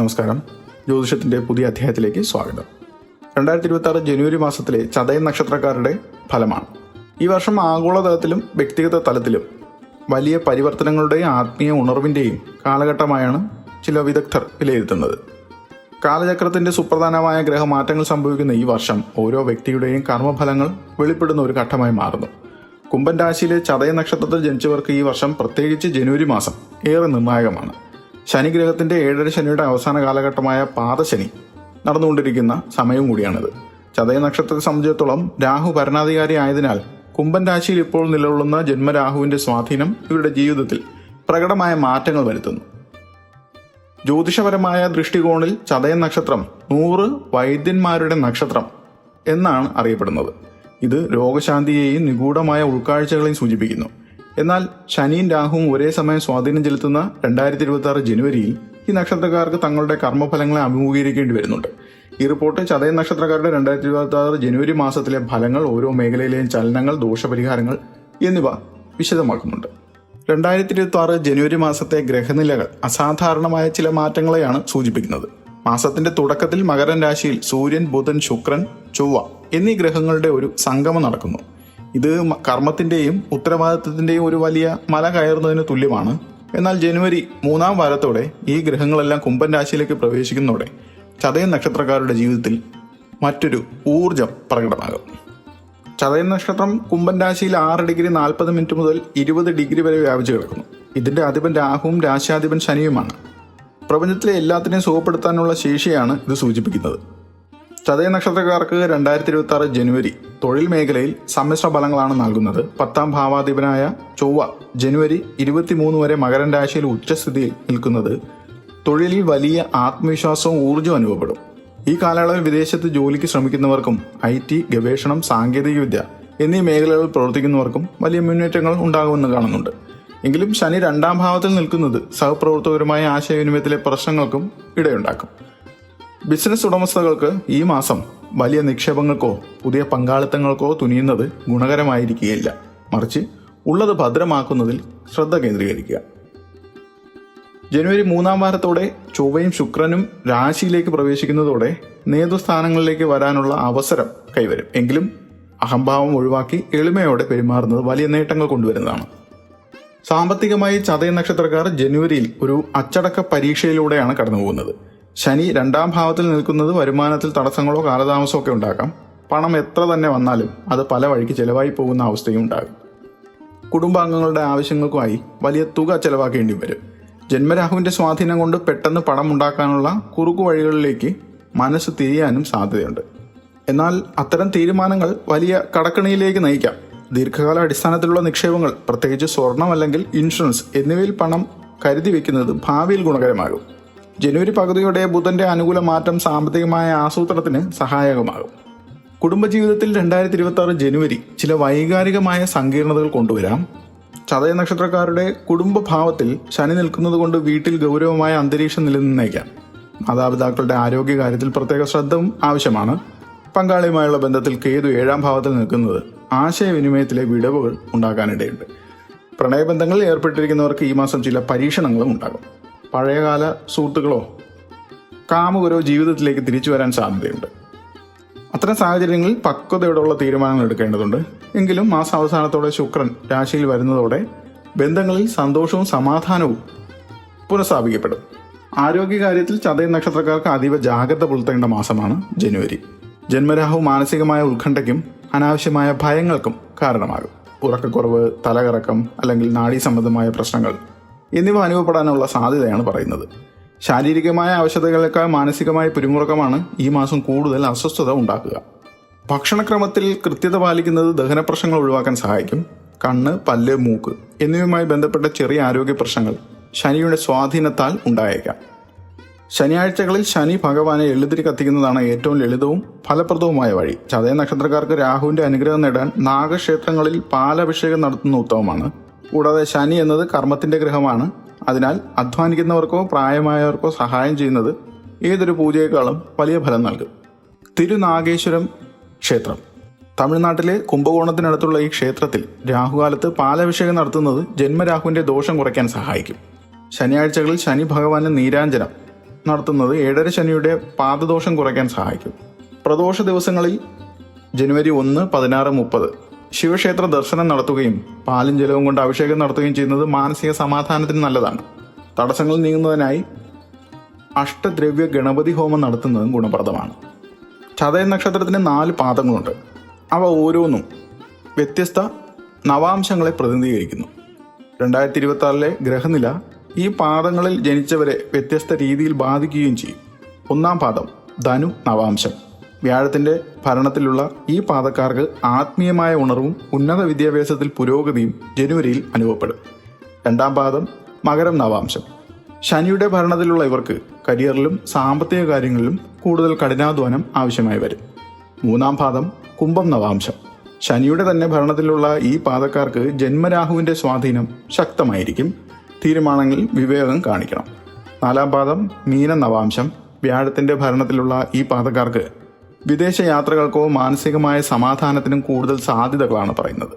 നമസ്കാരം. ജ്യോതിഷത്തിന്റെ പുതിയ അധ്യായത്തിലേക്ക് സ്വാഗതം. രണ്ടായിരത്തി ഇരുപത്തി ആറ് ജനുവരി മാസത്തിലെ ചതയ നക്ഷത്രക്കാരുടെ ഫലമാണ്. ഈ വർഷം ആഗോളതലത്തിലും വ്യക്തിഗത തലത്തിലും വലിയ പരിവർത്തനങ്ങളുടെയും ആത്മീയ ഉണർവിന്റെയും കാലഘട്ടമായാണ് ചില വിദഗ്ധർ വിലയിരുത്തുന്നത്. കാലചക്രത്തിന്റെ സുപ്രധാനമായ ഗ്രഹമാറ്റങ്ങൾ സംഭവിക്കുന്ന ഈ വർഷം ഓരോ വ്യക്തിയുടെയും കർമ്മഫലങ്ങൾ വെളിപ്പെടുന്ന ഒരു ഘട്ടമായി മാറുന്നു. കുംഭൻ രാശിയിലെ ചതയ നക്ഷത്രത്തിൽ ജനിച്ചവർക്ക് ഈ വർഷം പ്രത്യേകിച്ച് ജനുവരി മാസം ഏറെ നിർണായകമാണ്. ശനി ഗ്രഹത്തിന്റെ ഏഴര ശനിയുടെ അവസാന കാലഘട്ടമായ പാദശനി നടന്നുകൊണ്ടിരിക്കുന്ന സമയവും കൂടിയാണിത്. ചതയ നക്ഷത്രത്തെ സംബന്ധിച്ചിടത്തോളം രാഹു ഭരണാധികാരി ആയതിനാൽ കുംഭൻ രാശിയിൽ ഇപ്പോൾ നിലകൊള്ളുന്ന ജന്മരാഹുവിന്റെ സ്വാധീനം ഇവരുടെ ജീവിതത്തിൽ പ്രകടമായ മാറ്റങ്ങൾ വരുത്തുന്നു. ജ്യോതിഷപരമായ ദൃഷ്ടികോണിൽ ചതയ നക്ഷത്രം നൂറ് വൈദ്യന്മാരുടെ നക്ഷത്രം എന്നാണ് അറിയപ്പെടുന്നത്. ഇത് രോഗശാന്തിയെയും നിഗൂഢമായ ഉൾക്കാഴ്ചകളെയും സൂചിപ്പിക്കുന്നു. എന്നാൽ ശനിയും രാഹുവും ഒരേ സമയം സ്വാധീനം ചെലുത്തുന്ന രണ്ടായിരത്തി ഇരുപത്തി ആറ് ജനുവരിയിൽ ഈ നക്ഷത്രക്കാർക്ക് തങ്ങളുടെ കർമ്മഫലങ്ങളെ അഭിമുഖീകരിക്കേണ്ടി വരുന്നുണ്ട്. ഈ റിപ്പോർട്ട് ചതയ നക്ഷത്രക്കാരുടെ രണ്ടായിരത്തി ഇരുപത്തി ആറ് ജനുവരി മാസത്തിലെ ഫലങ്ങൾ ഓരോ മേഖലയിലെയും ചലനങ്ങൾ ദോഷപരിഹാരങ്ങൾ എന്നിവ വിശദമാക്കുന്നുണ്ട്. രണ്ടായിരത്തി ഇരുപത്തി ആറ് ജനുവരി മാസത്തെ ഗ്രഹനിലകൾ അസാധാരണമായ ചില മാറ്റങ്ങളെയാണ് സൂചിപ്പിക്കുന്നത്. മാസത്തിന്റെ തുടക്കത്തിൽ മകരൻ രാശിയിൽ സൂര്യൻ ബുധൻ ശുക്രൻ ചൊവ്വ എന്നീ ഗ്രഹങ്ങളുടെ ഒരു സംഗമം നടക്കുന്നു. ഇത് കർമ്മത്തിന്റെയും കർമ്മത്തിന്റെയും ഉത്തരവാദിത്വത്തിന്റെയും ഒരു വലിയ മല കയറുന്നതിന് തുല്യമാണ്. എന്നാൽ ജനുവരി മൂന്നാം വാരത്തോടെ ഈ ഗ്രഹങ്ങളെല്ലാം കുംഭൻ രാശിയിലേക്ക് പ്രവേശിക്കുന്നതോടെ ചതയൻ നക്ഷത്രക്കാരുടെ ജീവിതത്തിൽ മറ്റൊരു ഊർജം പ്രകടമാകും. ചതയൻ നക്ഷത്രം കുംഭൻ രാശിയിൽ ആറ് ഡിഗ്രി നാൽപ്പത് മിനിറ്റ് മുതൽ ഇരുപത് ഡിഗ്രി വരെ വ്യാപിച്ചു കിടക്കുന്നു. ഇതിന്റെ അധിപൻ രാഹുവും രാശ്യാധിപൻ ശനിയുമാണ്. പ്രപഞ്ചത്തിലെ എല്ലാത്തിനെയും സുഖപ്പെടുത്താനുള്ള ശേഷിയാണ് ഇത് സൂചിപ്പിക്കുന്നത്. ചതയ നക്ഷത്രക്കാർക്ക് രണ്ടായിരത്തി ഇരുപത്തി ആറ് ജനുവരി തൊഴിൽ മേഖലയിൽ സമ്മിശ്ര ഫലങ്ങളാണ് നൽകുന്നത്. പത്താം ഭാവാധിപനായ ചൊവ്വ ജനുവരി ഇരുപത്തിമൂന്ന് വരെ മകരൻ രാശിയിൽ ഉച്ചസ്ഥിതിയിൽ നിൽക്കുന്നത് തൊഴിലിൽ വലിയ ആത്മവിശ്വാസവും ഊർജവും അനുഭവപ്പെടും. ഈ കാലയളവിൽ വിദേശത്ത് ജോലിക്ക് ശ്രമിക്കുന്നവർക്കും ഐ ടി ഗവേഷണം സാങ്കേതികവിദ്യ എന്നീ മേഖലകളിൽ പ്രവർത്തിക്കുന്നവർക്കും വലിയ മുന്നേറ്റങ്ങൾ ഉണ്ടാകുമെന്ന് കാണുന്നുണ്ട്. എങ്കിലും ശനി രണ്ടാം ഭാവത്തിൽ നിൽക്കുന്നത് സഹപ്രവർത്തകരുമായ ആശയവിനിമയത്തിലെ പ്രശ്നങ്ങൾക്കും ഇടയുണ്ടാക്കും. ബിസിനസ് ഉടമസ്ഥകൾക്ക് ഈ മാസം വലിയ നിക്ഷേപങ്ങൾക്കോ പുതിയ പങ്കാളിത്തങ്ങൾക്കോ തുനിയുന്നത് ഗുണകരമായിരിക്കുകയില്ല. മറിച്ച് ഉള്ളത് ഭദ്രമാക്കുന്നതിൽ ശ്രദ്ധ കേന്ദ്രീകരിക്കുക. ജനുവരി മൂന്നാം വാരത്തോടെ ചൊവ്വയും ശുക്രനും രാശിയിലേക്ക് പ്രവേശിക്കുന്നതോടെ നേതൃസ്ഥാനങ്ങളിലേക്ക് വരാനുള്ള അവസരം കൈവരും. എങ്കിലും അഹംഭാവം ഒഴിവാക്കി എളിമയോടെ പെരുമാറുന്നത് വലിയ നേട്ടങ്ങൾ കൊണ്ടുവരുന്നതാണ്. സാമ്പത്തികമായി ചതയ നക്ഷത്രക്കാർ ജനുവരിയിൽ ഒരു അച്ചടക്ക പരീക്ഷയിലൂടെയാണ് കടന്നുപോകുന്നത്. ശനി രണ്ടാം ഭാവത്തിൽ നിൽക്കുന്നത് വരുമാനത്തിൽ തടസ്സങ്ങളോ കാലതാമസമോ ഒക്കെ ഉണ്ടാക്കാം. പണം എത്ര തന്നെ വന്നാലും അത് പല വഴിക്ക് ചിലവായി പോകുന്ന അവസ്ഥയും ഉണ്ടാകും. കുടുംബാംഗങ്ങളുടെ ആവശ്യങ്ങൾക്കുമായി വലിയ തുക ചെലവാക്കേണ്ടി വരും. ജന്മരാഹുവിന്റെ സ്വാധീനം കൊണ്ട് പെട്ടെന്ന് പണം ഉണ്ടാക്കാനുള്ള കുറുക്കു വഴികളിലേക്ക് മനസ്സ് തിരിയാനും സാധ്യതയുണ്ട്. എന്നാൽ അത്തരം തീരുമാനങ്ങൾ വലിയ കടക്കണിയിലേക്ക് നയിക്കാം. ദീർഘകാല അടിസ്ഥാനത്തിലുള്ള നിക്ഷേപങ്ങൾ പ്രത്യേകിച്ച് സ്വർണം അല്ലെങ്കിൽ ഇൻഷുറൻസ് എന്നിവയിൽ പണം കരുതി വെക്കുന്നത് ഭാവിയിൽ ഗുണകരമാകും. ജനുവരി പകുതിയോടെ ബുധന്റെ അനുകൂല മാറ്റം സാമ്പത്തികമായ ആസൂത്രണത്തിന് സഹായകമാകും. കുടുംബജീവിതത്തിൽ രണ്ടായിരത്തി ഇരുപത്തി ആറ് ജനുവരി ചില വൈകാരികമായ സങ്കീർണതകൾ കൊണ്ടുവരാം. ചതയ നക്ഷത്രക്കാരുടെ കുടുംബഭാവത്തിൽ ശനി നിൽക്കുന്നത് കൊണ്ട് വീട്ടിൽ ഗൗരവമായ അന്തരീക്ഷം നിലനിന്നേക്കാം. മാതാപിതാക്കളുടെ ആരോഗ്യകാര്യത്തിൽ പ്രത്യേക ശ്രദ്ധ ആവശ്യമാണ്. പങ്കാളിയുമായുള്ള ബന്ധത്തിൽ കേതു ഏഴാം ഭാവത്തിൽ നിൽക്കുന്നത് ആശയവിനിമയത്തിലെ വിടവുകൾ ഉണ്ടാകാനിടയുണ്ട് പ്രണയബന്ധങ്ങളിൽ ഏർപ്പെട്ടിരിക്കുന്നവർക്ക് ഈ മാസം ചില പരീക്ഷണങ്ങളും ഉണ്ടാകും. പഴയകാല സുഹൃത്തുക്കളോ കാമുകരോ ജീവിതത്തിലേക്ക് തിരിച്ചു വരാൻ സാധ്യതയുണ്ട്. അത്തരം സാഹചര്യങ്ങളിൽ പക്വതയോടുള്ള തീരുമാനങ്ങൾ എടുക്കേണ്ടതുണ്ട്. എങ്കിലും മാസ അവസാനത്തോടെ ശുക്രൻ രാശിയിൽ വരുന്നതോടെ ബന്ധങ്ങളിൽ സന്തോഷവും സമാധാനവും പുനഃസ്ഥാപിക്കപ്പെടും. ആരോഗ്യകാര്യത്തിൽ ചതയ നക്ഷത്രക്കാർക്ക് അതീവ ജാഗ്രത പുലർത്തേണ്ട മാസമാണ് ജനുവരി. ജന്മരാഹു മാനസികമായ ഉത്കണ്ഠയ്ക്കും അനാവശ്യമായ ഭയങ്ങൾക്കും കാരണമാകും. ഉറക്കക്കുറവ് തലകറക്കം അല്ലെങ്കിൽ നാഡീ സംബന്ധമായ പ്രശ്നങ്ങൾ എന്നിവ അനുഭവപ്പെടാനുള്ള സാധ്യതയാണ് പറയുന്നത്. ശാരീരികമായ ആവശ്യതകളേക്കാൾ മാനസികമായ പിരിമുറുക്കമാണ് ഈ മാസം കൂടുതൽ അസ്വസ്ഥത ഉണ്ടാക്കുക. ഭക്ഷണക്രമത്തിൽ കൃത്യത പാലിക്കുന്നത് ദഹന പ്രശ്നങ്ങൾ ഒഴിവാക്കാൻ സഹായിക്കും. കണ്ണ് പല്ല് മൂക്ക് എന്നിവയുമായി ബന്ധപ്പെട്ട ചെറിയ ആരോഗ്യ പ്രശ്നങ്ങൾ ശനിയുടെ സ്വാധീനത്താൽ ഉണ്ടായേക്കാം. ശനിയാഴ്ചകളിൽ ശനി ഭഗവാനെ എളുതിരി കത്തിക്കുന്നതാണ് ഏറ്റവും ലളിതവും ഫലപ്രദവുമായ വഴി. ചതയ നക്ഷത്രക്കാർക്ക് രാഹുവിന്റെ അനുഗ്രഹം നേടാൻ നാഗക്ഷേത്രങ്ങളിൽ പാലഭിഷേകം നടത്തുന്ന ഉത്തമമാണ്. കൂടാതെ ശനി എന്നത് കർമ്മത്തിന്റെ ഗ്രഹമാണ്. അതിനാൽ അധ്വാനിക്കുന്നവർക്കോ പ്രായമായവർക്കോ സഹായം ചെയ്യുന്നത് ഏതൊരു പൂജയേക്കാളും വലിയ ഫലം നൽകും. തിരുനാഗേശ്വരം ക്ഷേത്രം. തമിഴ്നാട്ടിലെ കുംഭകോണത്തിനടുത്തുള്ള ഈ ക്ഷേത്രത്തിൽ രാഹുകാലത്ത് പാലഭിഷേകം നടത്തുന്നത് ജന്മരാഹുവിന്റെ ദോഷം കുറയ്ക്കാൻ സഹായിക്കും. ശനിയാഴ്ചകളിൽ ശനി ഭഗവാന് നീരാഞ്ജനം നടത്തുന്നത് ഏഴര ശനിയുടെ പാദദോഷം കുറയ്ക്കാൻ സഹായിക്കും. പ്രദോഷ ദിവസങ്ങളിൽ ജനുവരി ഒന്ന് പതിനാറ് മുപ്പത് ശിവക്ഷേത്ര ദർശനം നടത്തുകയും പാലും ജലവും കൊണ്ട് അഭിഷേകം നടത്തുകയും ചെയ്യുന്നത് മാനസിക സമാധാനത്തിന് നല്ലതാണ്. തടസ്സങ്ങൾ നീങ്ങുന്നതിനായി അഷ്ടദ്രവ്യ ഗണപതി ഹോമം നടത്തുന്നതും ഗുണപ്രദമാണ്. ചതയ നക്ഷത്രത്തിന് നാല് പാദങ്ങളുണ്ട്. അവ ഓരോന്നും വ്യത്യസ്ത നവാംശങ്ങളെ പ്രതിനിധീകരിക്കുന്നു. രണ്ടായിരത്തി ഇരുപത്തി ഗ്രഹനില ഈ പാദങ്ങളിൽ ജനിച്ചവരെ വ്യത്യസ്ത രീതിയിൽ ബാധിക്കുകയും ചെയ്യും. ഒന്നാം പാദം ധനു നവാംശം. വ്യാഴത്തിന്റെ ഭരണത്തിലുള്ള ഈ പാതക്കാർക്ക് ആത്മീയമായ ഉണർവും ഉന്നത വിദ്യാഭ്യാസത്തിൽ പുരോഗതിയും ജനുവരിയിൽ അനുഭവപ്പെടും. രണ്ടാം പാദം മകരം നവാംശം. ശനിയുടെ ഭരണത്തിലുള്ള ഇവർക്ക് കരിയറിലും സാമ്പത്തിക കാര്യങ്ങളിലും കൂടുതൽ കഠിനാധ്വാനം ആവശ്യമായി വരും. മൂന്നാം പാദം കുംഭം നവാംശം. ശനിയുടെ തന്നെ ഭരണത്തിലുള്ള ഈ പാതക്കാർക്ക് ജന്മരാഹുവിന്റെ സ്വാധീനം ശക്തമായിരിക്കും. തീരുമാനങ്ങളിൽ വിവേകം കാണിക്കണം. നാലാം പാദം മീന നവാംശം വ്യാഴത്തിന്റെ ഭരണത്തിലുള്ള ഈ പാദക്കാർക്ക് വിദേശ യാത്രകൾക്കോ മാനസികമായ സമാധാനത്തിനും കൂടുതൽ സാധ്യതകളാണ് പറയുന്നത്.